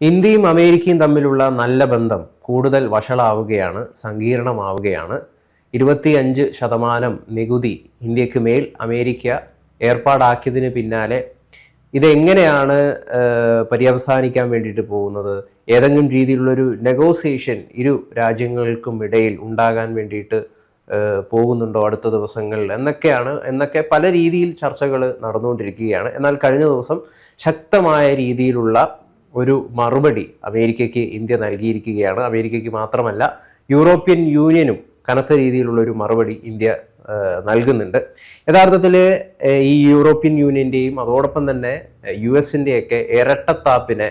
ഇന്ത്യയും അമേരിക്കയും തമ്മിലുള്ള നല്ല ബന്ധം കൂടുതൽ വഷളാവുകയാണ് സങ്കീർണമാവുകയാണ്. ഇരുപത്തിയഞ്ച് ശതമാനം നികുതി ഇന്ത്യയ്ക്ക് മേൽ അമേരിക്ക ഏർപ്പാടാക്കിയതിന് പിന്നാലെ ഇതെങ്ങനെയാണ് പര്യവസാനിക്കാൻ വേണ്ടിയിട്ട് പോകുന്നത്? ഏതെങ്കിലും രീതിയിലുള്ളൊരു നെഗോസിയേഷൻ ഇരു രാജ്യങ്ങൾക്കും ഇടയിൽ ഉണ്ടാകാൻ വേണ്ടിയിട്ട് പോകുന്നുണ്ടോ അടുത്ത ദിവസങ്ങളിൽ? എന്നൊക്കെയാണ് എന്നൊക്കെ പല രീതിയിൽ ചർച്ചകൾ നടന്നുകൊണ്ടിരിക്കുകയാണ്. എന്നാൽ കഴിഞ്ഞ ദിവസം ശക്തമായ രീതിയിലുള്ള ഒരു മറുപടി അമേരിക്കയ്ക്ക് ഇന്ത്യ നൽകിയിരിക്കുകയാണ്. അമേരിക്കയ്ക്ക് മാത്രമല്ല യൂറോപ്യൻ യൂണിയനും കനത്ത രീതിയിലുള്ള ഒരു മറുപടി ഇന്ത്യ നൽകുന്നുണ്ട്. യഥാർത്ഥത്തിൽ ഈ യൂറോപ്യൻ യൂണിയന്റെയും അതോടൊപ്പം തന്നെ യു എസിന്റെയൊക്കെ ഇരട്ടത്താപ്പിനെ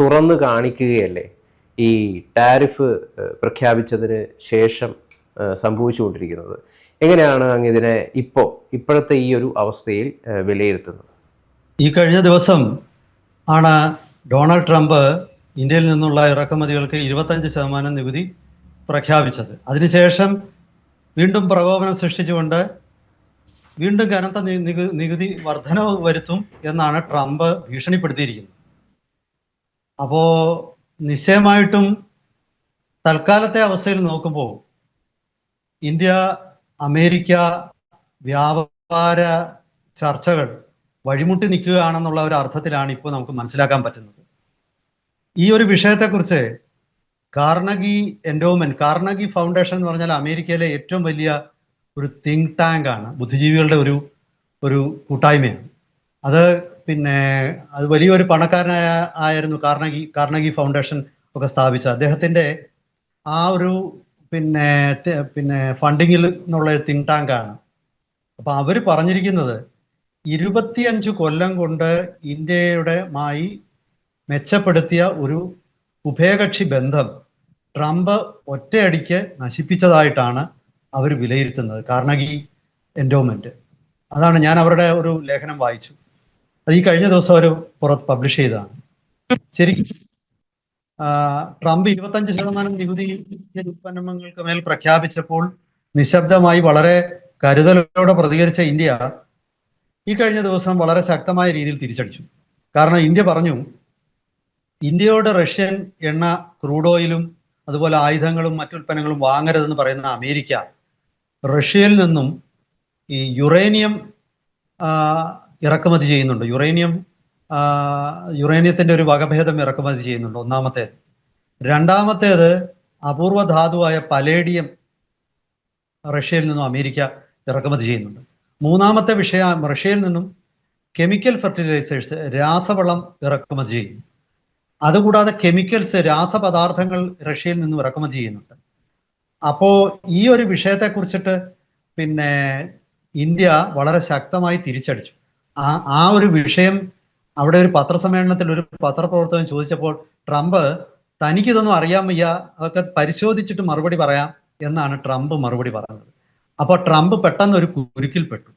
തുറന്നു കാണിക്കുകയല്ലേ? ഈ ടാരിഫ് പ്രഖ്യാപിച്ചതിന് ശേഷം സംഭവിച്ചുകൊണ്ടിരിക്കുന്നത്. എങ്ങനെയാണ് അങ്ങ് ഇതിനെ ഇപ്പോൾ ഇപ്പോഴത്തെ ഈ ഒരു അവസ്ഥയിൽ വിലയിരുത്തുന്നത്? ഈ കഴിഞ്ഞ ദിവസം ആണ് ഡൊണാൾഡ് ട്രംപ് ഇന്ത്യയിൽ നിന്നുള്ള ഇറക്കുമതികൾക്ക് ഇരുപത്തഞ്ച് ശതമാനം നികുതി പ്രഖ്യാപിച്ചത്. അതിനുശേഷം വീണ്ടും പ്രകോപനം സൃഷ്ടിച്ചുകൊണ്ട് വീണ്ടും കനത്ത നികുതി വർധന വരുത്തും എന്നാണ് ട്രംപ് ഭീഷണിപ്പെടുത്തിയിരിക്കുന്നത്. അപ്പോൾ നിശ്ചയമായിട്ടും തൽക്കാലത്തെ അവസ്ഥയിൽ നോക്കുമ്പോൾ ഇന്ത്യ അമേരിക്ക വ്യാപാര ചർച്ചകൾ വഴിമുട്ടി നിൽക്കുകയാണെന്നുള്ള ഒരു അർത്ഥത്തിലാണ് ഇപ്പോൾ നമുക്ക് മനസ്സിലാക്കാൻ പറ്റുന്നത്. ഈ ഒരു വിഷയത്തെക്കുറിച്ച് കാർണഗി എൻഡോമെന്റ് കാർണഗി ഫൗണ്ടേഷൻ എന്ന് പറഞ്ഞാൽ അമേരിക്കയിലെ ഏറ്റവും വലിയ ഒരു തിങ്ക് ടാങ്ക് ആണ് ബുദ്ധിജീവികളുടെ ഒരു ഒരു കൂട്ടായ്മയാണ്. അത് പിന്നെ അത് വലിയൊരു പണക്കാരനായ ആയിരുന്നു കാർണഗി കാർണഗി ഫൗണ്ടേഷൻ ഒക്കെ സ്ഥാപിച്ചത്. അദ്ദേഹത്തിന്റെ ആ ഒരു പിന്നെ പിന്നെ ഫണ്ടിങ്ങിൽ എന്നുള്ള തിങ്ക് ടാങ്ക് ആണ്. അപ്പൊ അവർ പറഞ്ഞിരിക്കുന്നത് ഇരുപത്തിയഞ്ച് കൊല്ലം കൊണ്ട് ഇന്ത്യയുടെ മായി മെച്ചപ്പെടുത്തിയ ഒരു ഉഭയകക്ഷി ബന്ധം ട്രംപ് ഒറ്റയടിക്ക് നശിപ്പിച്ചതായിട്ടാണ് അവർ വിലയിരുത്തുന്നത്. Carnegie endowment. അതാണ് ഞാൻ അവരുടെ ഒരു ലേഖനം വായിച്ചു. അത് ഈ കഴിഞ്ഞ ദിവസം അവർ പുറത്ത് പബ്ലിഷ് ചെയ്തതാണ്. ശരിക്കും ട്രംപ് ഇരുപത്തഞ്ച് ശതമാനം നികുതി ഉൽപ്പന്നങ്ങൾക്ക് മേൽ പ്രഖ്യാപിച്ചപ്പോൾ നിശബ്ദമായി വളരെ കരുതലോടെ പ്രതികരിച്ച ഇന്ത്യ ഈ കഴിഞ്ഞ ദിവസം വളരെ ശക്തമായ രീതിയിൽ തിരിച്ചടിച്ചു. കാരണം ഇന്ത്യ പറഞ്ഞു ഇന്ത്യയോട് റഷ്യൻ എണ്ണ ക്രൂഡ് ഓയിലും അതുപോലെ ആയുധങ്ങളും മറ്റുൽപ്പന്നങ്ങളും വാങ്ങരുതെന്ന് പറയുന്ന അമേരിക്ക റഷ്യയിൽ നിന്നും ഈ യുറേനിയം ഇറക്കുമതി ചെയ്യുന്നുണ്ട്. യുറേനിയം യുറേനിയത്തിന്റെ ഒരു വകഭേദം ഇറക്കുമതി ചെയ്യുന്നുണ്ട് ഒന്നാമത്തേത് രണ്ടാമത്തേത് അപൂർവ ധാതുവായ പലേഡിയം റഷ്യയിൽ നിന്നും അമേരിക്ക ഇറക്കുമതി ചെയ്യുന്നുണ്ട്. മൂന്നാമത്തെ വിഷയം റഷ്യയിൽ നിന്നും കെമിക്കൽ ഫെർട്ടിലൈസേഴ്സ് രാസവളം ഇറക്കുമതി ചെയ്യുന്നു. അതുകൂടാതെ കെമിക്കൽസ് രാസപദാർത്ഥങ്ങൾ റഷ്യയിൽ നിന്നും ഇറക്കുമതി ചെയ്യുന്നുണ്ട്. അപ്പോ ഈ ഒരു വിഷയത്തെ കുറിച്ചിട്ട് പിന്നെ ഇന്ത്യ വളരെ ശക്തമായി തിരിച്ചടിച്ചു. ആ ആ ഒരു വിഷയം അവിടെ ഒരു പത്രസമ്മേളനത്തിൽ ഒരു പത്രപ്രവർത്തകൻ ചോദിച്ചപ്പോൾ ട്രംപ് തനിക്കിതൊന്നും അറിയാൻ വയ്യ അതൊക്കെ പരിശോധിച്ചിട്ട് മറുപടി പറയാം എന്നാണ് ട്രംപ് മറുപടി പറഞ്ഞത്. അപ്പോൾ ട്രംപ് പെട്ടെന്ന് ഒരു കുരുക്കിൽപ്പെട്ടു.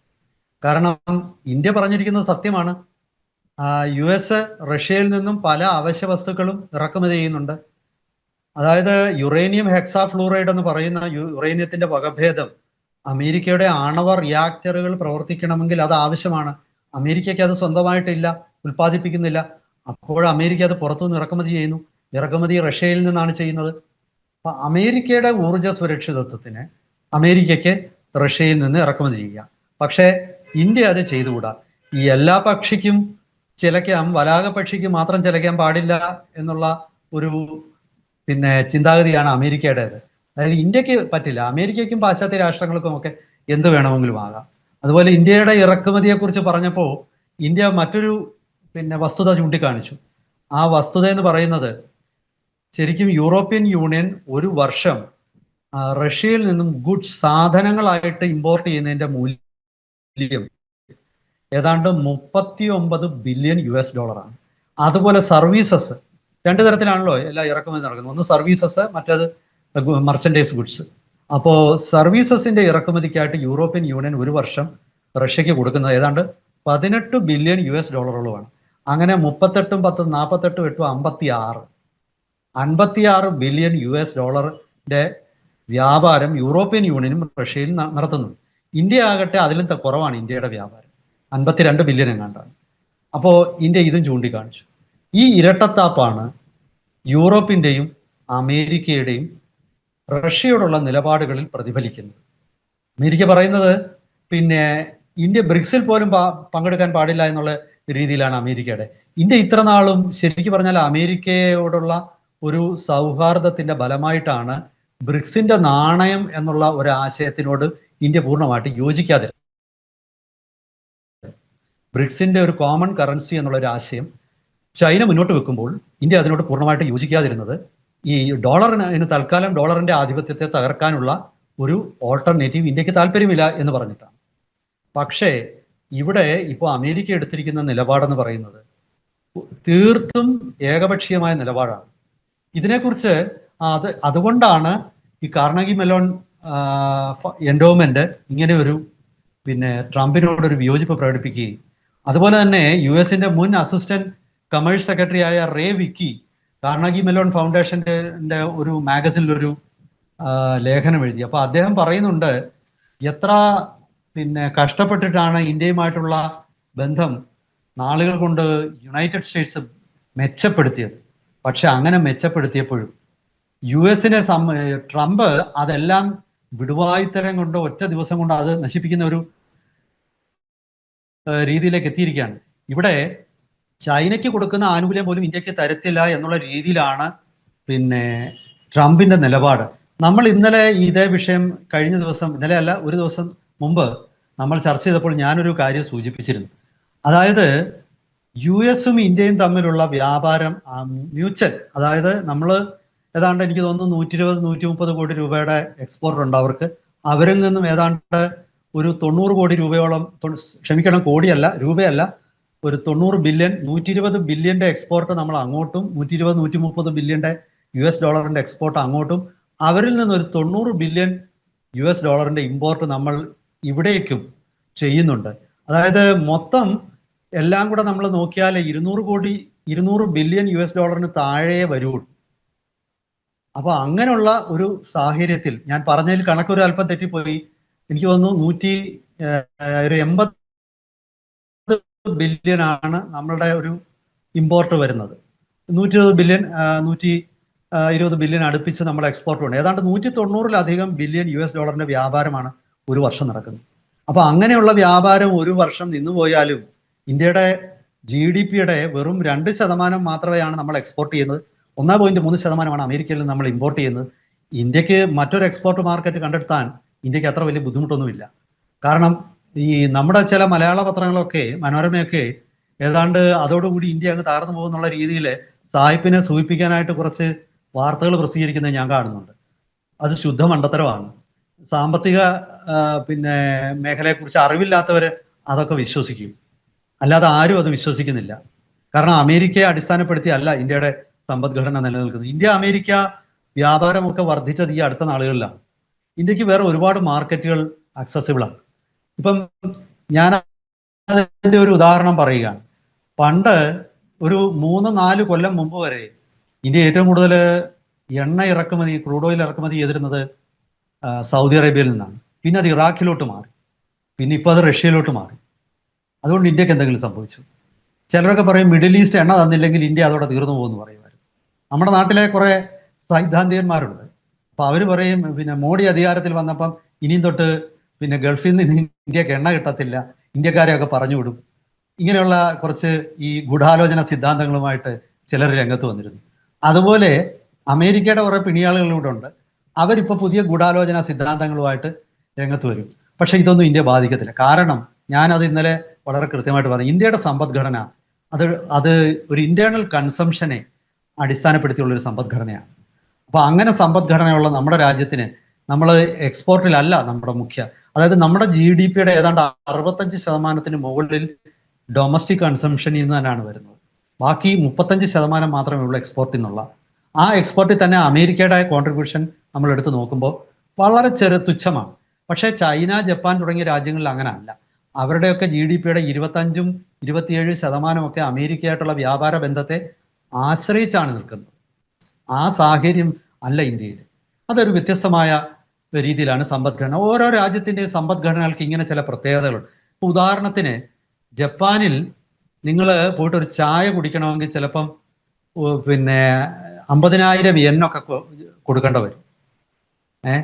കാരണം ഇന്ത്യ പറഞ്ഞിരിക്കുന്നത് സത്യമാണ്. യു എസ് റഷ്യയിൽ നിന്നും പല അവശ്യ വസ്തുക്കളും ഇറക്കുമതി ചെയ്യുന്നുണ്ട്. അതായത് യുറേനിയം ഹെക്സാ ഫ്ലൂറൈഡ് എന്ന് പറയുന്ന യുറേനിയത്തിന്റെ വകഭേദം അമേരിക്കയുടെ ആണവ റിയാക്ടറുകൾ പ്രവർത്തിക്കണമെങ്കിൽ അത് ആവശ്യമാണ്. അമേരിക്കയ്ക്ക് അത് സ്വന്തമായിട്ടില്ല ഉൽപ്പാദിപ്പിക്കുന്നില്ല. അപ്പോൾ അമേരിക്ക അത് പുറത്തുനിന്ന് ഇറക്കുമതി ചെയ്യുന്നു. ഇറക്കുമതി റഷ്യയിൽ നിന്നാണ് ചെയ്യുന്നത്. അപ്പൊ അമേരിക്കയുടെ ഊർജ സുരക്ഷിതത്വത്തിന് അമേരിക്കയ്ക്ക് റഷ്യയിൽ നിന്ന് ഇറക്കുമതി ചെയ്യാം പക്ഷേ ഇന്ത്യ അത് ചെയ്തുകൂടാ. ഈ എല്ലാ പക്ഷിക്കും ചിലയ്ക്കാം വലാക പക്ഷിക്ക് മാത്രം ചിലയ്ക്കാൻ പാടില്ല എന്നുള്ള ഒരു പിന്നെ ചിന്താഗതിയാണ് അമേരിക്കയുടേത്. അതായത് ഇന്ത്യയ്ക്ക് പറ്റില്ല. അമേരിക്കയ്ക്കും പാശ്ചാത്യ രാഷ്ട്രങ്ങൾക്കും ഒക്കെ എന്ത് വേണമെങ്കിലും ആകാം. അതുപോലെ ഇന്ത്യയുടെ ഇറക്കുമതിയെ കുറിച്ച് പറഞ്ഞപ്പോൾ ഇന്ത്യ മറ്റൊരു പിന്നെ വസ്തുത ചൂണ്ടിക്കാണിച്ചു. ആ വസ്തുത എന്ന് പറയുന്നത് ശരിക്കും യൂറോപ്യൻ യൂണിയൻ ഒരു വർഷം റഷ്യയിൽ നിന്നും ഗുഡ്സ് സാധനങ്ങളായിട്ട് ഇമ്പോർട്ട് ചെയ്യുന്നതിന്റെ മൂല്യം ഏതാണ്ട് മുപ്പത്തി ഒമ്പത് ബില്യൺ യു എസ് ഡോളറാണ്. അതുപോലെ സർവീസസ് രണ്ട് തരത്തിലാണല്ലോ എല്ലാ ഇറക്കുമതി നടക്കുന്നത്. ഒന്ന് സർവീസസ് മറ്റേത് മർച്ചൻഡൈസ് ഗുഡ്സ് അപ്പോൾ സർവീസസിന്റെ ഇറക്കുമതിക്കായിട്ട് യൂറോപ്യൻ യൂണിയൻ ഒരു വർഷം റഷ്യക്ക് കൊടുക്കുന്നത് ഏതാണ്ട് പതിനെട്ട് ബില്യൺ യു എസ് ഡോളറുകളുമാണ്. അങ്ങനെ മുപ്പത്തെട്ടും പത്ത് നാൽപ്പത്തെട്ടും എട്ടും അമ്പത്തി ആറ് അൻപത്തി ആറ് ബില്യൺ യു എസ് ഡോളറിന്റെ വ്യാപാരം യൂറോപ്യൻ യൂണിയനും റഷ്യയിൽ നടത്തുന്നു. ഇന്ത്യ ആകട്ടെ അതിലും കുറവാണ് ഇന്ത്യയുടെ വ്യാപാരം. അൻപത്തിരണ്ട് ബില്യൺ എങ്ങാണ്ടാണ് അപ്പോൾ ഇന്ത്യ ഇതും ചൂണ്ടിക്കാണിച്ചു. ഈ ഇരട്ടത്താപ്പാണ് യൂറോപ്പിന്റെയും അമേരിക്കയുടെയും റഷ്യയോടുള്ള നിലപാടുകളിൽ പ്രതിഫലിക്കുന്നത്. അമേരിക്ക പറയുന്നത് പിന്നെ ഇന്ത്യ ബ്രിക്സിൽ പോലും പങ്കെടുക്കാൻ പാടില്ല എന്നുള്ള രീതിയിലാണ് അമേരിക്കയുടെ. ഇന്ത്യ ഇത്ര നാളും ശരിക്കും പറഞ്ഞാൽ അമേരിക്കയോടുള്ള ഒരു സൗഹാർദ്ദത്തിന്റെ ഫലമായിട്ടാണ് ബ്രിക്സിന്റെ നാണയം എന്നുള്ള ഒരു ആശയത്തിനോട് ഇന്ത്യ പൂർണമായിട്ട് യോജിക്കാതെ ബ്രിക്സിന്റെ ഒരു കോമൺ കറൻസി എന്നുള്ള ഒരു ആശയം ചൈന മുന്നോട്ട് വെക്കുമ്പോൾ ഇന്ത്യ അതിനോട് പൂർണമായിട്ട് യോജിക്കാതിരുന്നത് ഈ ഡോളറിന് തൽക്കാലം ഡോളറിന്റെ ആധിപത്യത്തെ തകർക്കാനുള്ള ഒരു ഓൾട്ടർനേറ്റീവ് ഇന്ത്യയ്ക്ക് താല്പര്യമില്ല എന്ന് പറഞ്ഞിട്ടാണ്. പക്ഷേ ഇവിടെ ഇപ്പോൾ അമേരിക്ക എടുത്തിരിക്കുന്ന നിലപാടെന്ന് പറയുന്നത് തീർത്തും ഏകപക്ഷീയമായ നിലപാടാണ്. ഇതിനെക്കുറിച്ച് അത് അതുകൊണ്ടാണ് ഈ കാർണഗി മെലോൺ എൻഡോമെന്റ് ഇങ്ങനെ ഒരു പിന്നെ ട്രംപിനോടൊരു വിയോജിപ്പ് പ്രകടിപ്പിക്കുകയും അതുപോലെ തന്നെ യു എസിന്റെ മുൻ അസിസ്റ്റന്റ് കമേഴ്സ് സെക്രട്ടറി ആയ റേ വിക്കി കാർണഗി മെലോൺ ഫൗണ്ടേഷന്റെ ഒരു മാഗസിനിൽ ഒരു ലേഖനം എഴുതി. അപ്പൊ അദ്ദേഹം പറയുന്നുണ്ട് എത്ര പിന്നെ കഷ്ടപ്പെട്ടിട്ടാണ് ഇന്ത്യയുമായിട്ടുള്ള ബന്ധം നാളുകൾ കൊണ്ട് യുണൈറ്റഡ് സ്റ്റേറ്റ്സ് മെച്ചപ്പെടുത്തിയത്. പക്ഷെ അങ്ങനെ മെച്ചപ്പെടുത്തിയപ്പോഴും യു എസിനെ ട്രംപ് അതെല്ലാം വിടുവായുത്തരം കൊണ്ട് ഒറ്റ ദിവസം കൊണ്ട് അത് നശിപ്പിക്കുന്ന ഒരു രീതിയിലേക്ക് എത്തിയിരിക്കുകയാണ്. ഇവിടെ ചൈനയ്ക്ക് കൊടുക്കുന്ന ആനുകൂല്യം പോലും ഇന്ത്യയ്ക്ക് തരത്തില്ല എന്നുള്ള രീതിയിലാണ് പിന്നെ ട്രംപിന്റെ നിലപാട്. നമ്മൾ ഇന്നലെ ഇതേ വിഷയം കഴിഞ്ഞ ദിവസം ഇന്നലെ അല്ല ഒരു ദിവസം മുമ്പ് നമ്മൾ ചർച്ച ചെയ്തപ്പോൾ ഞാനൊരു കാര്യം സൂചിപ്പിച്ചിരുന്നു. അതായത് യു എസും ഇന്ത്യയും തമ്മിലുള്ള വ്യാപാരം മ്യൂച്വൽ അതായത് നമ്മൾ ഏതാണ്ട് എനിക്ക് തോന്നുന്നു നൂറ്റി ഇരുപത് നൂറ്റി മുപ്പത് കോടി രൂപയുടെ എക്സ്പോർട്ട് ഉണ്ട് അവർക്ക്. അവരിൽ നിന്നും ഏതാണ്ട് ഒരു തൊണ്ണൂറ് കോടി രൂപയോളം ക്ഷമിക്കണം കോടിയല്ല രൂപയല്ല. ഒരു തൊണ്ണൂറ് ബില്യൺ നൂറ്റി ഇരുപത് ബില്യന്റെ എക്സ്പോർട്ട് നമ്മൾ അങ്ങോട്ടും നൂറ്റി ഇരുപത് നൂറ്റി മുപ്പത് ബില്യന്റെ യു എസ് ഡോളറിന്റെ എക്സ്പോർട്ട് അങ്ങോട്ടും. അവരിൽ നിന്ന് ഒരു തൊണ്ണൂറ് ബില്യൺ യു എസ് ഡോളറിന്റെ ഇമ്പോർട്ട് നമ്മൾ ഇവിടേക്കും ചെയ്യുന്നുണ്ട്. അതായത് മൊത്തം എല്ലാം കൂടെ നമ്മൾ നോക്കിയാൽ ഇരുന്നൂറ് കോടി ഇരുന്നൂറ് ബില്യൺ യു എസ് ഡോളറിന് താഴെ വരുള്ളൂ അപ്പോൾ അങ്ങനെയുള്ള ഒരു സാഹചര്യത്തിൽ ഞാൻ പറഞ്ഞതിൽ കണക്കൊരു അല്പം തെറ്റിപ്പോയി. എനിക്ക് തോന്നുന്നു നൂറ്റി ഒരു എൺപത് ബില്യൺ ആണ് നമ്മളുടെ ഒരു ഇമ്പോർട്ട് വരുന്നത്. നൂറ്റി ഇരുപത് ബില്യൺ നൂറ്റി ഇരുപത് ബില്യൺ അടുപ്പിച്ച് നമ്മൾ എക്സ്പോർട്ട് ഉണ്ട് ഏതാണ്ട് നൂറ്റി തൊണ്ണൂറിലധികം ബില്യൺ യു എസ് ഡോളറിന്റെ വ്യാപാരമാണ് ഒരു വർഷം നടക്കുന്നത്. അപ്പൊ അങ്ങനെയുള്ള വ്യാപാരം ഒരു വർഷം നിന്നു പോയാലും ഇന്ത്യയുടെ ജി ഡി പിയുടെ വെറും രണ്ട് ശതമാനം മാത്രമേയാണ് നമ്മൾ എക്സ്പോർട്ട് ചെയ്യുന്നത്. ഒന്നാം പോയിന്റ് മൂന്ന് ശതമാനമാണ് അമേരിക്കയിൽ നിന്ന് നമ്മൾ ഇമ്പോർട്ട് ചെയ്യുന്നത്. ഇന്ത്യയ്ക്ക് മറ്റൊരു എക്സ്പോർട്ട് മാർക്കറ്റ് കണ്ടെത്താൻ ഇന്ത്യയ്ക്ക് അത്ര വലിയ ബുദ്ധിമുട്ടൊന്നുമില്ല. കാരണം ഈ നമ്മുടെ ചില മലയാള പത്രങ്ങളൊക്കെ മനോരമയൊക്കെ ഏതാണ്ട് അതോടുകൂടി ഇന്ത്യ അങ്ങ് തകർന്നു പോകുന്നുള്ള രീതിയിൽ സായിപ്പിനെ സൂചിപ്പിക്കാനായിട്ട് കുറച്ച് വാർത്തകൾ പ്രസിദ്ധീകരിക്കുന്നത് ഞാൻ കാണുന്നുണ്ട്. അത് ശുദ്ധ മണ്ടത്തരമാണ്. സാമ്പത്തിക പിന്നെ മേഖലയെക്കുറിച്ച് അറിവില്ലാത്തവർ അതൊക്കെ വിശ്വസിക്കും. അല്ലാതെ ആരും അത് വിശ്വസിക്കുന്നില്ല. കാരണം അമേരിക്കയെ അടിസ്ഥാനപ്പെടുത്തി അല്ല ഇന്ത്യയുടെ സമ്പദ്ഘടന നിലനിൽക്കുന്നത്. ഇന്ത്യ അമേരിക്ക വ്യാപാരമൊക്കെ വർദ്ധിച്ചത് ഈ അടുത്ത നാളുകളിലാണ്. ഇന്ത്യയ്ക്ക് വേറെ ഒരുപാട് മാർക്കറ്റുകൾ അക്സസിബിൾ ആണ്. ഇപ്പം ഞാൻ അതിന്റെ ഒരു ഉദാഹരണം പറയുകയാണ്. പണ്ട് ഒരു മൂന്ന് നാല് കൊല്ലം മുമ്പ് വരെ ഇന്ത്യ ഏറ്റവും കൂടുതൽ എണ്ണ ഇറക്കുമതി ക്രൂഡ് ഓയിൽ ഇറക്കുമതി ചെയ്തിരുന്നത് സൗദി അറേബ്യയിൽ നിന്നാണ്. പിന്നെ അത് ഇറാഖിലോട്ട് മാറി. പിന്നെ ഇപ്പോൾ അത് റഷ്യയിലോട്ട് മാറി. അതുകൊണ്ട് ഇന്ത്യയ്ക്ക് എന്തെങ്കിലും സംഭവിച്ചു. ചിലരൊക്കെ പറയും മിഡിൽ ഈസ്റ്റ് എണ്ണ തന്നില്ലെങ്കിൽ ഇന്ത്യ അതോടെ തീർന്നു പോകുമെന്ന് പറയുമായിരുന്നു. നമ്മുടെ നാട്ടിലെ കുറേ സൈദ്ധാന്തികന്മാരുണ്ട്. അപ്പൊ അവർ പറയും പിന്നെ മോഡി അധികാരത്തിൽ വന്നപ്പം ഇനിയും തൊട്ട് പിന്നെ ഗൾഫിൽ നിന്ന് ഇന്ത്യയ്ക്ക് എണ്ണ കിട്ടത്തില്ല ഇന്ത്യക്കാരെയൊക്കെ പറഞ്ഞു വിടും. ഇങ്ങനെയുള്ള കുറച്ച് ഈ ഗൂഢാലോചന സിദ്ധാന്തങ്ങളുമായിട്ട് ചിലർ രംഗത്ത് വന്നിരുന്നു. അതുപോലെ അമേരിക്കയുടെ കുറേ പിണിയാളുകളും കൂടെ ഉണ്ട്. അവരിപ്പോൾ പുതിയ ഗൂഢാലോചന സിദ്ധാന്തങ്ങളുമായിട്ട് രംഗത്ത് വരും. പക്ഷെ ഇതൊന്നും ഇന്ത്യ ബാധിക്കത്തില്ല. കാരണം ഞാനത് ഇന്നലെ വളരെ കൃത്യമായിട്ട് പറഞ്ഞു. ഇന്ത്യയുടെ സമ്പദ്ഘടന അത് അത് ഒരു ഇന്റേണൽ കൺസംഷനെ അടിസ്ഥാനപ്പെടുത്തിയുള്ള ഒരു സമ്പദ്ഘടനയാണ്. അപ്പൊ അങ്ങനെ സമ്പദ്ഘടനയുള്ള നമ്മുടെ രാജ്യത്തിന് നമ്മൾ എക്സ്പോർട്ടിലല്ല നമ്മുടെ മുഖ്യ. അതായത് നമ്മുടെ ജി ഡി പിയുടെ ഏതാണ്ട് അറുപത്തഞ്ച് ശതമാനത്തിന് മുകളിൽ ഡൊമസ്റ്റിക് കൺസംഷനിൽ നിന്ന് തന്നെയാണ് വരുന്നത്. ബാക്കി മുപ്പത്തഞ്ച് ശതമാനം മാത്രമേ ഉള്ളൂ എക്സ്പോർട്ടിൽ നിന്നുള്ള. ആ എക്സ്പോർട്ടിൽ തന്നെ അമേരിക്കയുടെ കോൺട്രിബ്യൂഷൻ നമ്മൾ എടുത്തു നോക്കുമ്പോൾ വളരെ ചെറു തുച്ഛമാണ്. പക്ഷേ ചൈന ജപ്പാൻ തുടങ്ങിയ രാജ്യങ്ങളിൽ അങ്ങനെ അല്ല. അവരുടെയൊക്കെ ജി ഡി പിയുടെ ഇരുപത്തഞ്ചും ഇരുപത്തിയേഴ് ശതമാനമൊക്കെ അമേരിക്കയായിട്ടുള്ള വ്യാപാര ബന്ധത്തെ ആശ്രയിച്ചാണ് നിൽക്കുന്നത്. ആ സാഹചര്യം അല്ല ഇന്ത്യയിൽ. അതൊരു വ്യത്യസ്തമായ രീതിയിലാണ് സമ്പദ്ഘടന. ഓരോ രാജ്യത്തിന്റെയും സമ്പദ്ഘടനകൾക്ക് ഇങ്ങനെ ചില പ്രത്യേകതകളുണ്ട്. ഇപ്പം ഉദാഹരണത്തിന് ജപ്പാനിൽ നിങ്ങൾ പോയിട്ട് ഒരു ചായ കുടിക്കണമെങ്കിൽ ചിലപ്പം പിന്നെ അമ്പതിനായിരം എന്നൊക്കെ കൊ- കൊടുക്കേണ്ട വരും. ഏ?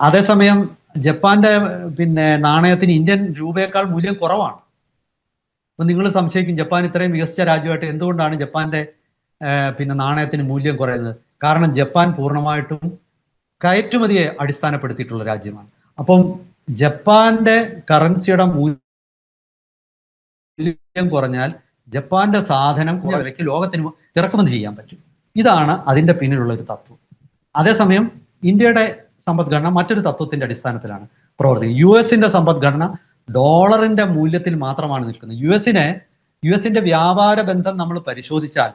അതേസമയം ജപ്പാന്റെ പിന്നെ നാണയത്തിന് ഇന്ത്യൻ രൂപയേക്കാൾ മൂല്യം കുറവാണ്. അപ്പൊ നിങ്ങൾ സംശയിക്കും ജപ്പാൻ ഇത്രയും വികസിച്ച രാജ്യമായിട്ട് എന്തുകൊണ്ടാണ് ജപ്പാന്റെ പിന്നെ നാണയത്തിന് മൂല്യം കുറയുന്നത്. കാരണം ജപ്പാൻ പൂർണമായിട്ടും കയറ്റുമതിയെ അടിസ്ഥാനപ്പെടുത്തിയിട്ടുള്ള രാജ്യമാണ്. അപ്പം ജപ്പാന്റെ കറൻസിയുടെ മൂല്യം കുറഞ്ഞാൽ ജപ്പാന്റെ സാധനം വിലയ്ക്ക് ലോകത്തിന് ഇറക്കുമതി ചെയ്യാൻ പറ്റും. ഇതാണ് അതിന്റെ പിന്നിലുള്ള ഒരു തത്വം. അതേസമയം ഇന്ത്യയുടെ സമ്പദ്ഘടന മറ്റൊരു തത്വത്തിന്റെ അടിസ്ഥാനത്തിലാണ് പ്രവർത്തിക്കുന്നത്. യു എസിന്റെ സമ്പദ്ഘടന ഡോളറിന്റെ മൂല്യത്തിൽ മാത്രമാണ് നിൽക്കുന്നത്. യു എസിനെ യു എസിന്റെ വ്യാപാര ബന്ധം നമ്മൾ പരിശോധിച്ചാൽ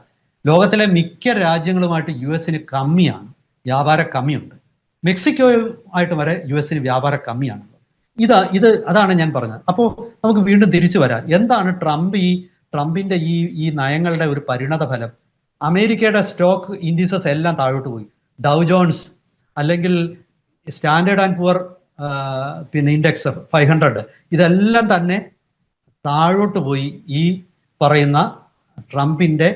ലോകത്തിലെ മിക്ക രാജ്യങ്ങളുമായിട്ട് യു എസിന് കമ്മിയാണ് വ്യാപാര കമ്മിയുണ്ട്. മെക്സിക്കോയുമായിട്ട് വരെ യു എസിന് വ്യാപാര കമ്മിയാണ് ഇതാ ഇത് അതാണ് ഞാൻ പറഞ്ഞത്. അപ്പോൾ നമുക്ക് വീണ്ടും തിരിച്ചു വരാം. എന്താണ് ട്രംപ് ഈ ട്രംപിന്റെ ഈ ഈ നയങ്ങളുടെ ഒരു പരിണത ഫലം അമേരിക്കയുടെ സ്റ്റോക്ക് ഇൻഡീസസ് എല്ലാം താഴോട്ട് പോയി. ഡൗ ജോൺസ് അല്ലെങ്കിൽ സ്റ്റാൻഡേർഡ് ആൻഡ് പുവർ പിന്നെ ഇൻഡെക്സ് ഫൈവ് ഹൺഡ്രഡ് ഇതെല്ലാം തന്നെ താഴോട്ട് പോയി ഈ പറയുന്ന ട്രംപിന്റെ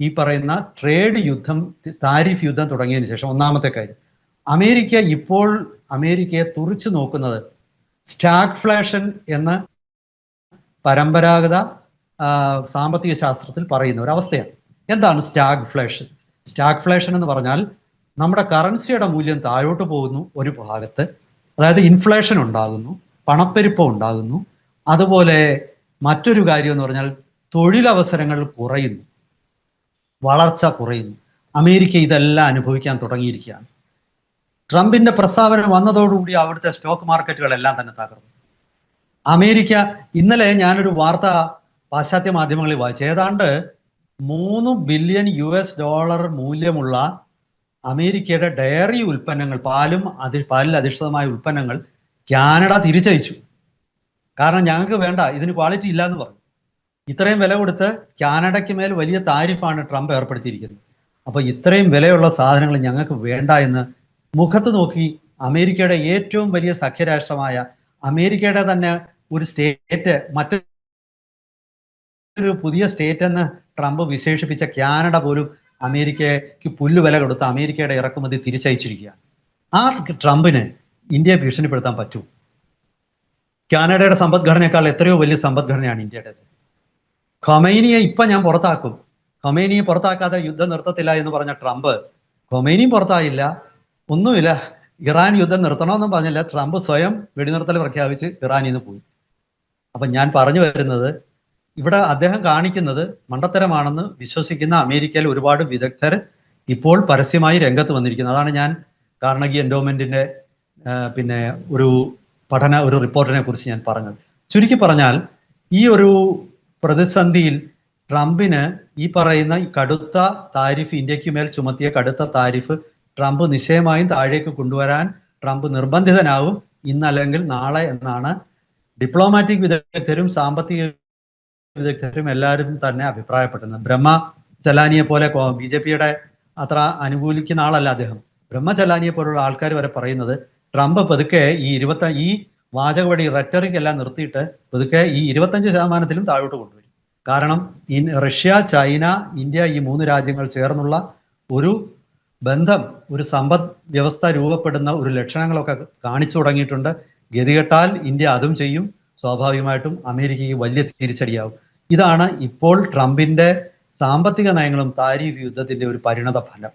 ഈ പറയുന്ന ട്രേഡ് യുദ്ധം താരിഫ് യുദ്ധം തുടങ്ങിയതിന് ശേഷം ഒന്നാമത്തെ കാര്യം. അമേരിക്ക ഇപ്പോൾ അമേരിക്കയെ തുറിച്ചു നോക്കുന്നത് സ്റ്റാഗ്ഫ്ലേഷൻ എന്ന പരമ്പരാഗത സാമ്പത്തിക ശാസ്ത്രത്തിൽ പറയുന്ന ഒരു അവസ്ഥയാണ്. എന്താണ് സ്റ്റാഗ്ഫ്ലേഷൻ സ്റ്റാഗ്ഫ്ലേഷൻ എന്ന് പറഞ്ഞാൽ നമ്മുടെ കറൻസിയുടെ മൂല്യം താഴോട്ട് പോകുന്നു ഒരു ഭാഗത്ത്. അതായത് ഇൻഫ്ലേഷൻ ഉണ്ടാകുന്നു പണപ്പെരുപ്പം ഉണ്ടാകുന്നു. അതുപോലെ മറ്റൊരു കാര്യം എന്ന് പറഞ്ഞാൽ തൊഴിലവസരങ്ങൾ കുറയുന്നു. വളർച്ച കുറയുന്നു. അമേരിക്ക ഇതെല്ലാം അനുഭവിക്കാൻ തുടങ്ങിയിരിക്കുകയാണ്. ട്രംപിന്റെ പ്രസ്താവന വന്നതോടുകൂടി അവിടുത്തെ സ്റ്റോക്ക് മാർക്കറ്റുകളെല്ലാം തന്നെ തകർന്നു. അമേരിക്ക ഇന്നലെ ഞാനൊരു വാർത്ത പാശ്ചാത്യ മാധ്യമങ്ങളിൽ വായിച്ചു. ഏതാണ്ട് മൂന്ന് ബില്യൺ യു എസ് ഡോളർ മൂല്യമുള്ള അമേരിക്കയുടെ ഡയറി ഉൽപ്പന്നങ്ങൾ പാലും അതി പാലിൽ അധിഷ്ഠിതമായ ഉൽപ്പന്നങ്ങൾ കാനഡ തിരിച്ചയച്ചു. കാരണം ഞങ്ങൾക്ക് വേണ്ട ഇതിന് ക്വാളിറ്റി ഇല്ല എന്ന് പറഞ്ഞു. ഇത്രയും വില കൊടുത്ത് കാനഡയ്ക്ക് മേൽ വലിയ താരിഫാണ് ട്രംപ് ഏർപ്പെടുത്തിയിരിക്കുന്നത്. അപ്പോൾ ഇത്രയും വിലയുള്ള സാധനങ്ങൾ ഞങ്ങൾക്ക് വേണ്ട എന്ന് മുഖത്ത് നോക്കി അമേരിക്കയുടെ ഏറ്റവും വലിയ സഖ്യരാഷ്ട്രമായ അമേരിക്കയുടെ തന്നെ ഒരു സ്റ്റേറ്റ് മറ്റൊരു പുതിയ സ്റ്റേറ്റ് എന്ന് ട്രംപ് വിശേഷിപ്പിച്ച കാനഡ പോലും അമേരിക്കയ്ക്ക് പുല്ല് വില കൊടുത്ത് അമേരിക്കയുടെ ഇറക്കുമതി തിരിച്ചയച്ചിരിക്കുക ആ ട്രംപിന് ഇന്ത്യയെ ഭീഷണിപ്പെടുത്താൻ പറ്റൂ. കാനഡയുടെ സമ്പദ്ഘടനയേക്കാൾ എത്രയോ വലിയ സമ്പദ്ഘടനയാണ് ഇന്ത്യയുടേത്. ഖൊമൈനിയെ ഇപ്പൊ ഞാൻ പുറത്താക്കും. ഖൊമൈനിയെ പുറത്താക്കാതെ യുദ്ധം നിർത്തത്തില്ല എന്ന് പറഞ്ഞ ട്രംപ് ഖൊമൈനിയും പുറത്തായില്ല. ഒന്നുമില്ല. ഇറാൻ യുദ്ധം നിർത്തണമെന്നും പറഞ്ഞില്ല. ട്രംപ് സ്വയം വെടിനിർത്തൽ പ്രഖ്യാപിച്ച് ഇറാനിൽ നിന്ന് പോയി. അപ്പൊ ഞാൻ പറഞ്ഞു വരുന്നത് ഇവിടെ അദ്ദേഹം കാണിക്കുന്നത് മണ്ടത്തരമാണെന്ന് വിശ്വസിക്കുന്ന അമേരിക്കയിൽ ഒരുപാട് വിദഗ്ധർ ഇപ്പോൾ പരസ്യമായി രംഗത്ത് വന്നിരിക്കുന്നത് അതാണ് ഞാൻ കാർണഗി എൻഡോമെന്റിന്റെ പിന്നെ ഒരു പഠന ഒരു റിപ്പോർട്ടിനെ കുറിച്ച് ഞാൻ പറഞ്ഞത്. ചുരുക്കി പറഞ്ഞാൽ ഈ ഒരു പ്രതിസന്ധിയിൽ ട്രംപിന് ഈ പറയുന്ന കടുത്ത താരിഫ് ഇന്ത്യയ്ക്ക് മേൽ ചുമത്തിയ കടുത്ത താരിഫ് ട്രംപ് നിശ്ചയമായും താഴേക്ക് കൊണ്ടുവരാൻ ട്രംപ് നിർബന്ധിതനാവും ഇന്നല്ലെങ്കിൽ നാളെ എന്നാണ് ഡിപ്ലോമാറ്റിക് വിദഗ്ധരും സാമ്പത്തിക വിദഗ്ധരും എല്ലാവരും തന്നെ അഭിപ്രായപ്പെടുന്നത്. ബ്രഹ്മ ചലാനിയെ പോലെ ബി ജെ പിയുടെ അത്ര അനുകൂലിക്കുന്ന ആളല്ല അദ്ദേഹം. ബ്രഹ്മചലാനിയെ പോലുള്ള ആൾക്കാർ വരെ പറയുന്നത് ട്രംപ് പതുക്കെ ഈ ഇരുപത്തി ഈ വാചകവടി റെറ്ററിക് എല്ലാം നിർത്തിയിട്ട് പതുക്കെ ഈ ഇരുപത്തഞ്ച് ശതമാനത്തിലും താഴോട്ട് കൊണ്ടുവരും. കാരണം റഷ്യ ചൈന ഇന്ത്യ ഈ മൂന്ന് രാജ്യങ്ങൾ ചേർന്നുള്ള ഒരു ബന്ധം ഒരു സമ്പദ് വ്യവസ്ഥ രൂപപ്പെടുന്ന ഒരു ലക്ഷണങ്ങളൊക്കെ കാണിച്ചു തുടങ്ങിയിട്ടുണ്ട്. ഗതികെട്ടാൽ ഇന്ത്യ അതും ചെയ്യും. സ്വാഭാവികമായിട്ടും അമേരിക്കയ്ക്ക് വലിയ തിരിച്ചടിയാവും. ഇതാണ് ഇപ്പോൾ ട്രംപിന്റെ സാമ്പത്തിക നയങ്ങളും താരിഫ് യുദ്ധത്തിന്റെ ഒരു പരിണത ഫലം